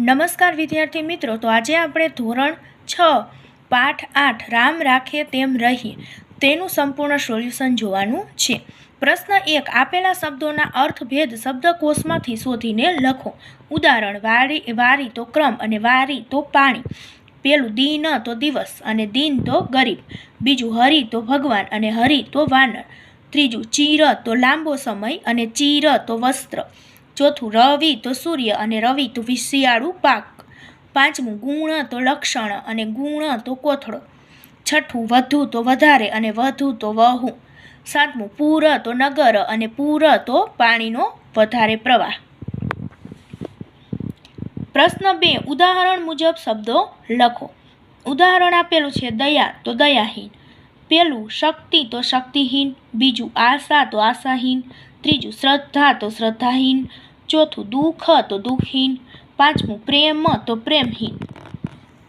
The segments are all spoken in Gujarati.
નમસ્કાર વિદ્યાર્થી મિત્રો, તો આજે આપણે ધોરણ છ, પાઠ આઠ, રામ રાખે તેમ રહીએ તેનું સંપૂર્ણ સોલ્યુશન જોવાનું છે. પ્રશ્ન એક, આપેલા શબ્દોના અર્થભેદ શબ્દકોશમાંથી શોધીને લખો. ઉદાહરણ, વારી વારી તો ક્રમ અને વારી તો પાણી. પેલું, દિન તો દિવસ અને દિન તો ગરીબ. બીજું, હરિ તો ભગવાન અને હરિ તો વાનર. ત્રીજું, ચીર તો લાંબો સમય અને ચીર તો વસ્ત્ર. ચોથું, રવિ તો સૂર્ય અને રવિ તો શિયાળુ પાક. પાંચમું, ગુણ તો લક્ષણ અને ગુણ તો કોથળો. છઠ્ઠું, વધુ તો વધારે અને વધુ તો વહુ. સાતમું, પૂર તો નગર અને પૂર તો પાણીનો વધારે પ્રવાહ. પ્રશ્ન બે, ઉદાહરણ મુજબ શબ્દો લખો. ઉદાહરણ આપેલું છે, દયા તો દયાહીન. પેલું, શક્તિ તો શક્તિહીન. બીજું, આશા તો આશાહીન. ત્રીજું, શ્રદ્ધા તો શ્રદ્ધાહીન. ચોથું દુઃખ તો દુઃખહીન, પાંચમું પ્રેમ તો પ્રેમહીન.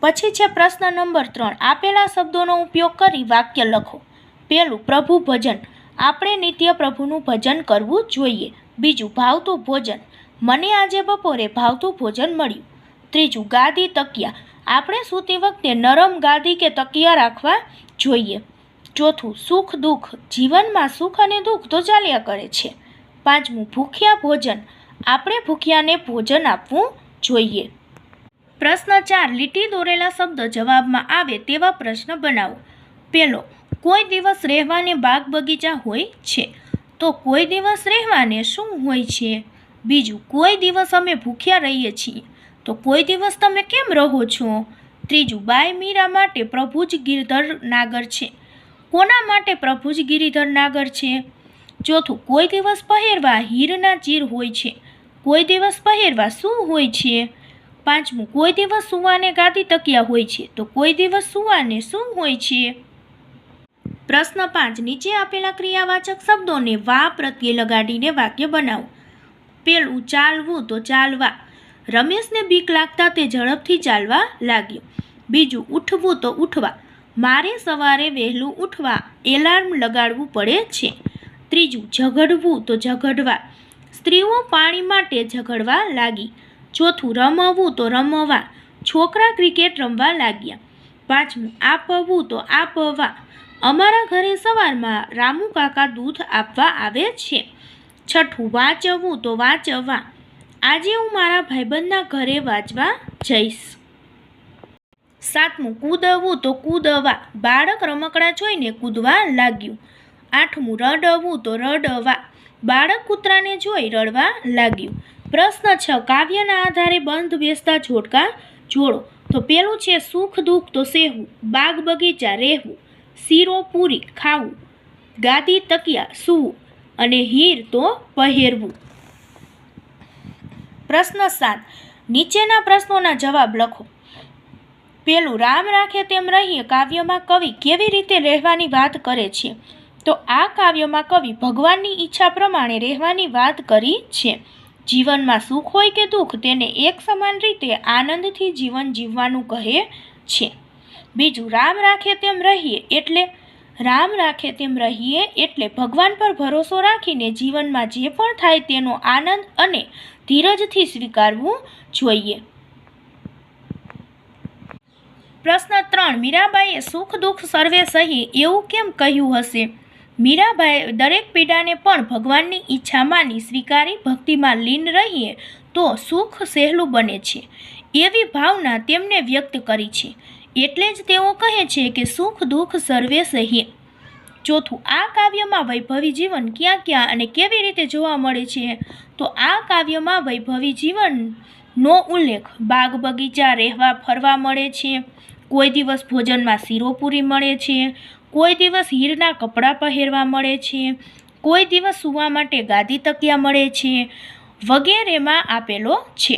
પછી છે પ્રશ્ન નંબર ત્રણ. આપેલા શબ્દોનો ઉપયોગ કરી વાક્ય લખો. પહેલું, પ્રભુ ભજન. આપણે નિત્ય પ્રભુનું ભજન કરવું જોઈએ. બીજું, ભાવતું ભોજન. મને આજે બપોરે ભાવતું ભોજન મળ્યું. ત્રીજું, ગાદી તકિયા. આપણે સૂતી વખતે નરમ ગાદી કે તકિયા રાખવા જોઈએ. ચોથું, સુખ દુઃખ. જીવનમાં સુખ અને દુઃખ તો ચાલ્યા કરે છે. પાંચમું, ભૂખ્યા ભોજન. આપણે ભૂખ્યાને ભોજન આપવું જોઈએ. પ્રશ્ન ચાર, લીટી દોરેલા શબ્દ જવાબમાં આવે તેવા પ્રશ્ન બનાવો. પહેલો, કોઈ દિવસ રહેવાને બાગ બગીચા હોય છે, તો કોઈ દિવસ રહેવાને શું હોય છે? બીજું, કોઈ દિવસ અમે ભૂખ્યા રહીએ છીએ, તો કોઈ દિવસ તમે કેમ રહો છો? ત્રીજું બાય મીરા માટે પ્રભુ જ ગિરધર નાગર છે. કોના માટે પ્રભુ જ ગિરિધર નાગર છે? ચોથું, કોઈ દિવસ પહેરવા હીરના ચીર હોય છે કોઈ દિવસ પહેરવા શું હોય છે? પાંચમું, કોઈ દિવસ સુવાને ગાદી તકિયા હોય છે, તો કોઈ દિવસ સુવાને શું હોય છે? પ્રશ્ન પાંચ, નીચે આપેલા ક્રિયાવાચક શબ્દોને વા પ્રત્યે લગાડીને વાક્ય બનાવો. પેલું ચાલવું, તો ચાલવા. રમેશને બીક લાગતા તે ઝડપથી ચાલવા લાગ્યો. બીજું, ઉઠવું, તો ઉઠવા. મારે સવારે વહેલું ઉઠવા એલાર્મ લગાડવું પડે છે. ત્રીજું, ઝઘડવું, તો ઝઘડવા. સ્ત્રીઓ પાણી માટે ઝઘડવા લાગી. ચોથું રમવું તો રમવા. છોકરા ક્રિકેટ રમવા લાગ્યા. પાંચમું, આપવું તો આપવા. અમારા ઘરે સવારમાં રામુ કાકા દૂધ આપવા આવે છે. છઠ્ઠું, વાંચવું તો વાંચવા. આજે હું મારા ભાઈબંધના ઘરે વાંચવા જઈશ. સાતમું, કૂદવું તો કૂદવા. બાળક રમકડા જોઈને કૂદવા લાગ્યું. આઠમું, રડવું તો રડવા. બાળક કૂતરાને જોઈ રડવા લાગ્યું. પ્રશ્ન છ, કાવ્યના આધારે બંધ બેસતા જોડકા જોડો. તો પેલું છે, સુખ દુઃખ તો સેહવું, બાગ બગીચા રહેવું, શીરો પૂરી ખાવું, ગાદી તકિયા સૂવું અને હીર તો પહેરવું. પ્રશ્ન સાત, નીચેના પ્રશ્નોના જવાબ લખો. પેલું, રામ રાખે તેમ રહીએ કાવ્યમાં કવિ કેવી રીતે રહેવાની વાત કરે છે? તો આ કાવ્યમાં કવિ ભગવાનની ઈચ્છા પ્રમાણે રહેવાની વાત કરી છે. જીવનમાં સુખ હોય કે દુઃખ તેને એક સમાન રીતે આનંદથી જીવન જીવવાનું કહે છે. બીજું, રામ રાખે તેમ રહીએ એટલે રામ રાખે તેમ રહીએ એટલે ભગવાન પર ભરોસો રાખીને જીવનમાં જે પણ થાય તેનો આનંદ અને ધીરજથી સ્વીકારવું જોઈએ. પ્રશ્ન ત્રણ, મીરાબાઈએ સુખ દુઃખ સર્વે સહી એવું કેમ કહ્યું હશે? મીરાબાઈ દરેક પીડાને પણ ભગવાનની ઈચ્છા માની સ્વીકારી ભક્તિમાં લીન રહીએ તો સુખ સહેલું બને છે. એવી ભાવના તેમને વ્યક્ત કરી છે. એટલે જ તેઓ કહે છે કે સુખ દુઃખ સર્વે સહીએ ચોથું, આ કાવ્યમાં વૈભવી જીવન ક્યાં ક્યાં અને કેવી રીતે જોવા મળે છે? તો આ કાવ્યમાં વૈભવી જીવનનો ઉલ્લેખ બાગ બગીચા, રહેવા ફરવા મળે છે. કોઈ દિવસ ભોજનમાં શીરોપુરી મળે છે. કોઈ દિવસ હીરના કપડાં પહેરવા મળે છે, કોઈ દિવસ સૂવા માટે ગાદી તકિયા મળે છે વગેરેમાં આપેલો છે.